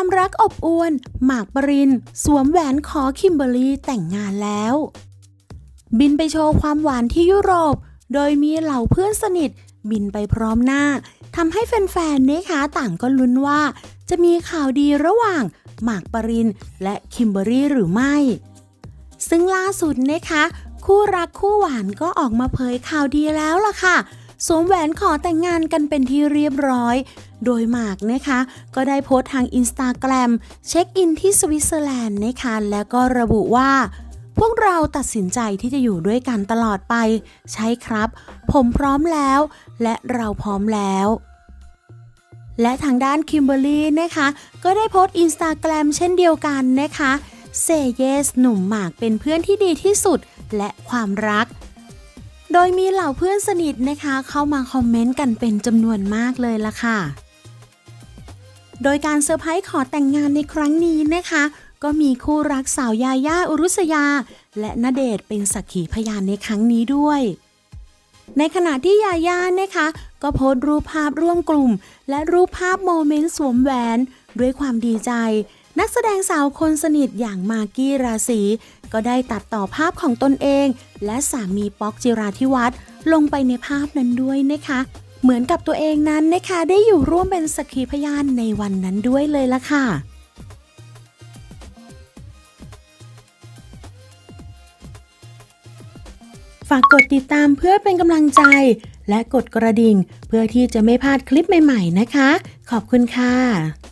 ความรักอบอวลหมากปริน สวมแหวนขอคิมเบอรี่แต่งงานแล้ว บินไปโชว์ความหวานที่ยุโรป โดยมีเหล่าเพื่อนสนิท บินไปพร้อมหน้าทำให้แฟนๆนะคะต่างก็ลุ้นว่า จะมีข่าวดีระหว่างหมากปรินและคิมเบอรรี่หรือไม่ ซึ่งล่าสุดนะคะ คู่รักคู่หวานก็ออกมาเผยข่าวดีแล้วล่ะค่ะ สวมแหวนขอแต่งงานกันเป็นที่เรียบร้อย โดยหมากนะคะ ก็ได้โพสต์ทางอินสตาแกรมเช็คอินที่สวิตเซอร์แลนด์นะคะ แล้วก็ระบุว่า พวกเราตัดสินใจที่จะอยู่ด้วยกันตลอดไป ใช่ครับ ผมพร้อมแล้ว และเราพร้อมแล้วและทางด้านคิมเบอรรี่นะคะ ก็ได้โพสต์อินสตาแกรมเช่นเดียวกันนะคะเซเยสหนุ่มหมากเป็นเพื่อนที่ดีที่สุดและความรัก โดยมีเหล่าเพื่อนสนิทนะคะ เข้ามาคอมเมนต์กันเป็นจำนวนมากเลยล่ะค่ะ โดยการเซอร์ไพรส์ขอแต่งงานในครั้งนี้นะคะ ก็มีคู่รักสาวยาย่าอุรุสยา และณเดชเป็นสักขีพยานในครั้งนี้ด้วย ในขณะที่ยาย่านะคะ ก็โพสต์รูปภาพร่วมกลุ่ม และรูปภาพโมเมนต์สวมแหวน ด้วยความดีใจ นักแสดงสาวคนสนิทอย่างมากกี้ราศีก็ได้ตัดต่อภาพของตนเอง และสามีป๊อกจิราธิวัฒน์ลงไปในภาพนั้นด้วยนะคะ เหมือนกับตัวเองนั้นนะคะได้อยู่ร่วมเป็นสักขีพยานในวันนั้นด้วยเลยละค่ะฝากกดติดตามเพื่อเป็นกำลังใจ และกดกระดิ่ง เพื่อที่จะไม่พลาดคลิปใหม่ ๆ นะคะ ขอบคุณค่ะ